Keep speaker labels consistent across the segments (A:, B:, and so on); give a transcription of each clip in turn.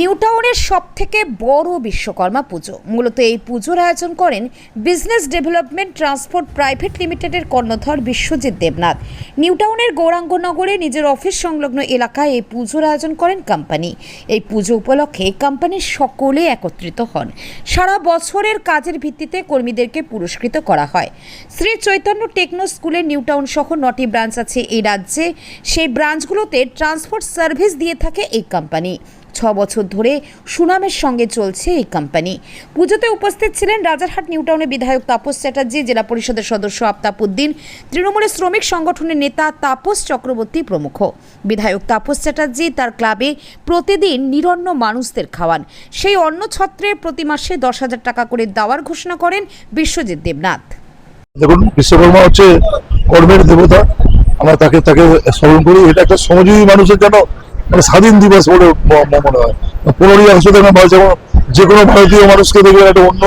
A: New টাউনের সব থেকে বড় বিশ্বকর্মা পুজো। মূলত এই পুজোর আয়োজন করেন বিজনেস ডেভেলপমেন্ট ট্রান্সপোর্ট প্রাইভেট লিমিটেডের কর্ণধর বিশ্বজিৎ দেবনাথ। নিউ টাউনের গৌরাঙ্গনগরে নিজের অফিস সংলগ্ন এলাকায় এই পুজোর আয়োজন করেন কোম্পানি। এই পুজো উপলক্ষে কোম্পানির সকলে একত্রিত হন। সারা বছরের কাজের ভিত্তিতে কর্মীদেরকে পুরস্কৃত করা হয়। শ্রী চৈতন্য টেকনো স্কুলে নিউ টাউন সহ নটি ব্রাঞ্চ আছে এই রাজ্যে। সেই ব্রাঞ্চগুলোতে ট্রান্সপোর্ট সার্ভিস দিয়ে থাকে এই কোম্পানি। ছ বছর ধরে সুনামের সঙ্গে চলছে এই কোম্পানি পুজোতে উপস্থিত ছিলেন রাজারহাট নিউটাউনের বিধায়ক তাপস চ্যাটার্জি, জেলা পরিষদের সদস্য আফতাব উদ্দিন তৃণমূলের শ্রমিক সংগঠনের নেতা তাপস চক্রবর্তী প্রমুখ। বিধায়ক তাপস চ্যাটার্জি তার ক্লাবে প্রতিদিন নিরন্ন মানুষদের খাওয়ান। সেই অন্ন ছত্রে প্রতি মাসে দশ হাজার টাকা করে দেওয়ার ঘোষণা করেন বিশ্বজিৎ দেবনাথ।
B: দেখুন, বিশ্বকর্মা হচ্ছে কর্মের দেবতা। আমরা তাকে তাকে স্মরণ করি। এটা একটা শ্রমজীবী মানুষের জন্য মানে স্বাধীন দিবস বলে মনে হয়। পনেরোই আগস্ট যেমন যে কোনো ভারতীয় মানুষকে দেখবেন একটা অন্য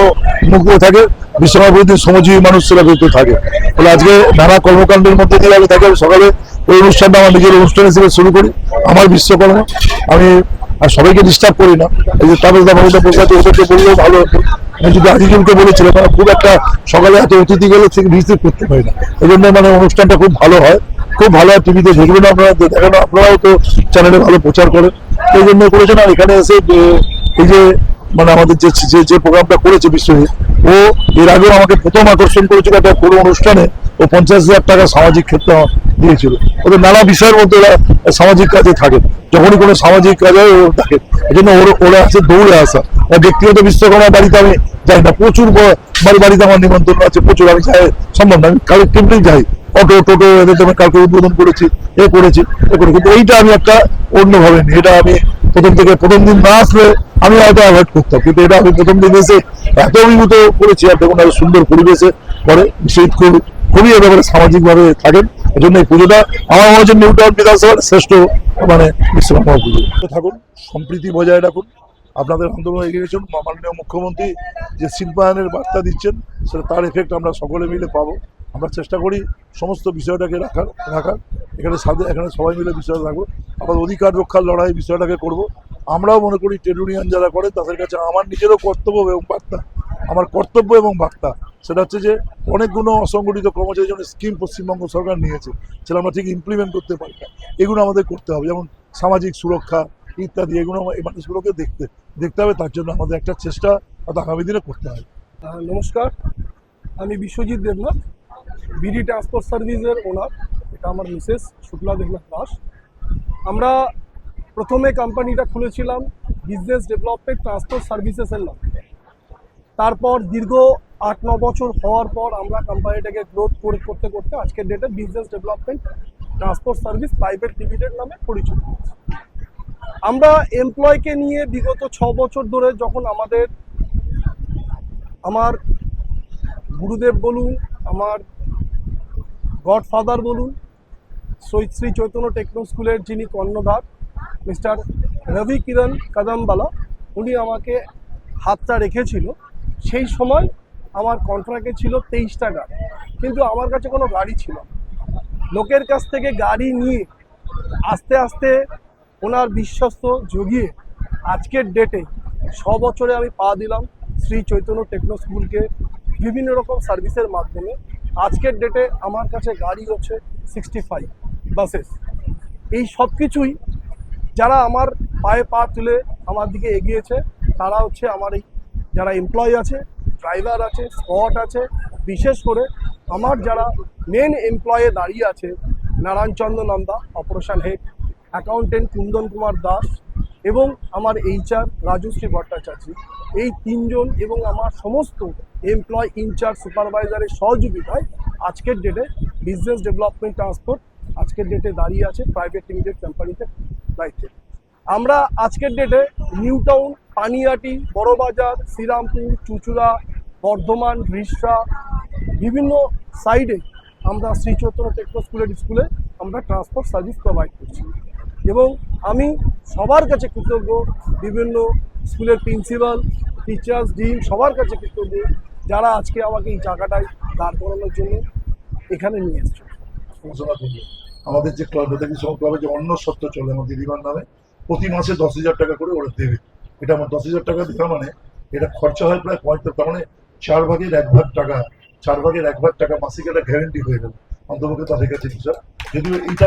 B: মুখ থাকে বিশ্বকর্মা প্রতি শ্রমজীবী মানুষ সেটা কিন্তু থাকে। ফলে আজকে নানা কর্মকাণ্ডের মধ্যে দিয়ে আমি তাকে সকালে ওই অনুষ্ঠানটা আমার নিজের অনুষ্ঠান হিসেবে শুরু করি, আমার বিশ্বকর্মা। আমি আর সবাইকে ডিস্টার্ব করি না। এই যে তাদের বসে আছে ওদেরকে বললেও ভালো হতো আমি যদি আজিজুলকে বলেছিলাম খুব একটা সকালে এত অতিথি গেলে রিসিভ করতে পারি না। এই জন্য মানে অনুষ্ঠানটা খুব ভালো হয়। খুব ভালো টিভিতে দেখবেন আপনারা দেখেন আপনারাও তো চ্যানেলে ভালো প্রচার করেন। এই জন্য করেছেন। আর এখানে এসে যে, এই যে মানে আমাদের যে যে প্রোগ্রামটা করেছে বিশ্বজিৎ, ও এর আগেও আমাকে প্রথম আকর্ষণ করেছিল একটা কোনো অনুষ্ঠানে। ও পঞ্চাশ হাজার টাকা সামাজিক ক্ষেত্রে দিয়েছিল। ওদের নানা বিষয়ের মধ্যে ওরা সামাজিক কাজে থাকে যখনই কোনো সামাজিক কাজে ও থাকে এই জন্য ওর, ওরা আছে, দৌড়ে আসা। আর ব্যক্তিগত বিশ্বকর্মা বাড়িতে আমি যাই না। প্রচুর বাড়ি, বাড়িতে আমার নিমন্ত্রণ আছে। প্রচুর আমি যাই, সম্ভব না। আমি কালেক্টিভলি যাই। অটো টোটো এদের আমি কালকে উদ্বোধন করেছি, এ করেছি, এ করে কিন্তু এইটা আমি একটা অন্যভাবে নিই। এটা আমি প্রথম থেকে প্রথম দিন না আসলে আমি হয়তো অ্যাভয়েড করতাম। কিন্তু এটা আমি প্রথম দিন এসে এত অভিভূত করেছি আর দেখুন সুন্দর পরিবেশে করে শীত খুব, খুবই এ ব্যাপারে সামাজিক ভাবে থাকেন। এই জন্য এই পুজোটা আমার মনে হচ্ছে নিউ টাউন বিধানসভার শ্রেষ্ঠ মানে বিশ্বকর্মা পুজো। থাকুন, সম্প্রীতি বজায় রাখুন। আপনাদের আন্দোলন এগিয়ে গেছেন মাননীয় মুখ্যমন্ত্রী যে শিল্পায়নের বার্তা দিচ্ছেন, সেটা তার এফেক্ট আমরা সকলে মিলে পাবো। আমরা চেষ্টা করি সমস্ত বিষয়টাকে রাখার রাখার। এখানে সাথে এখানে সবাই মিলে বিষয়টা রাখব। আমাদের অধিকার রক্ষার লড়াই বিষয়টাকে করব। আমরাও মনে করি ট্রেড ইউনিয়ন যারা করে, তাদের কাছে আমার নিজেরও কর্তব্য এবং বার্তা। আমার কর্তব্য এবং বার্তা। সেটা হচ্ছে যে, অনেকগুলো অসংগঠিত কর্মচারীর জন্য স্কিম পশ্চিমবঙ্গ সরকার নিয়েছে, সেটা আমরা ঠিক ইমপ্লিমেন্ট করতে পারি। না এগুলো আমাদের করতে হবে। যেমন সামাজিক সুরক্ষা ইত্যাদি, এগুলো এই মানুষগুলোকে দেখতে দেখতে হবে। তার জন্য আমাদের একটা চেষ্টা আগামী দিনে করতে হবে।
C: নমস্কার। আমি বিশ্বজিৎ দেবনাথ। বিডি ট্রান্সপোর্ট সার্ভিসের ওনার, এটা আমার মিসেস শুক্লা দেবনাথ দাস। আমরা প্রথমে কোম্পানিটা খুলেছিলাম বিজনেস ডেভেলপমেন্ট ট্রান্সপোর্ট সার্ভিসেসের নাম। তারপর দীর্ঘ আট, ন বছর হওয়ার পর আমরা কোম্পানিটাকে গ্রোথ করে করতে করতে আজকের ডেটে business development transport service private limited নামে পরিচিত আমরা এমপ্লয়কে নিয়ে বিগত ছ বছর ধরে যখন আমাদের, আমার গুরুদেব বলুন, আমার গডফাদার বলুন শ্রী শ্রী চৈতন্য টেকনো স্কুলের যিনি কর্ণধার, মিস্টার রবি কিরণ কদমবালা উনি আমাকে হাতটা রেখেছিল সেই সময় আমার কন্ট্রাক্টে ছিল তেইশটা গাড়ি, কিন্তু আমার কাছে কোনো গাড়ি ছিল। লোকের কাছ থেকে গাড়ি নিয়ে আস্তে আস্তে ওনার বিশ্বস্ত জগিয়ে আজকের ডেটে ছ বছরে আমি পা দিলাম শ্রী চৈতন্য টেকনো স্কুলকে বিভিন্ন রকম সার্ভিসের মাধ্যমে আজকের ডেটে আমার কাছে গাড়ি হচ্ছে সিক্সটি ফাইভ বাসেস এই সব কিছুই যারা আমার পায়ে পা তুলে আমার দিকে এগিয়েছে, তারা হচ্ছে আমার এই যারা এমপ্লয় আছে ড্রাইভার আছে স্পট আছে, বিশেষ করে আমার যারা মেন এমপ্লয়ে দাঁড়িয়ে আছে Narayanchandra Nanda operation head accountant Kundan Kumar Das এবং আমার এইচআর রাজশ্রী ভট্টাচার্য, এই তিনজন এবং আমার সমস্ত এমপ্লয় ইনচার্জ সুপারভাইজারের সহযোগিতায় আজকের ডেটে বিজনেস ডেভেলপমেন্ট ট্রান্সপোর্ট আজকের ডেটে দাঁড়িয়ে আছে প্রাইভেট লিমিটেড কোম্পানিতে দায়িত্বে আমরা আজকের ডেটে নিউ টাউন পানিয়াটি, বড়বাজার, শ্রীরামপুর, চুচুড়া, বর্ধমান, রিসরা, বিভিন্ন সাইডে আমরা শ্রী চৈতন্য টেকনো স্কুলের স্কুলে আমরা ট্রান্সপোর্ট সার্ভিস প্রোভাইড করছি। এবং আমি সবার কাছে কৃতজ্ঞ। বিভিন্ন স্কুলের প্রিন্সিপাল টিচার্স ডিন সবার কাছে কৃতজ্ঞ যারা আজকে আমাকে এই জায়গাটায় দাঁড় করানোর জন্য এখানে নিয়ে এসছে।
B: আমাদের যে ক্লাব দেখি, সব ক্লাবে যে অন্য সত্য চলে আমার দিদিমার নামে, প্রতি মাসে দশ হাজার টাকা করে ওরা দেবে। এটা আমার দশ হাজার টাকা দেওয়া মানে এটা খরচা হয় প্রায় পঁয়তাল্লিশ তার মানে চার ভাগের এক ভাগ টাকা, চার ভাগের এক ভাগ টাকা মাসিক একটা গ্যারেন্টি হয়ে গেল। অন্তপক্ষে তাদের কাছে যদিও এইটা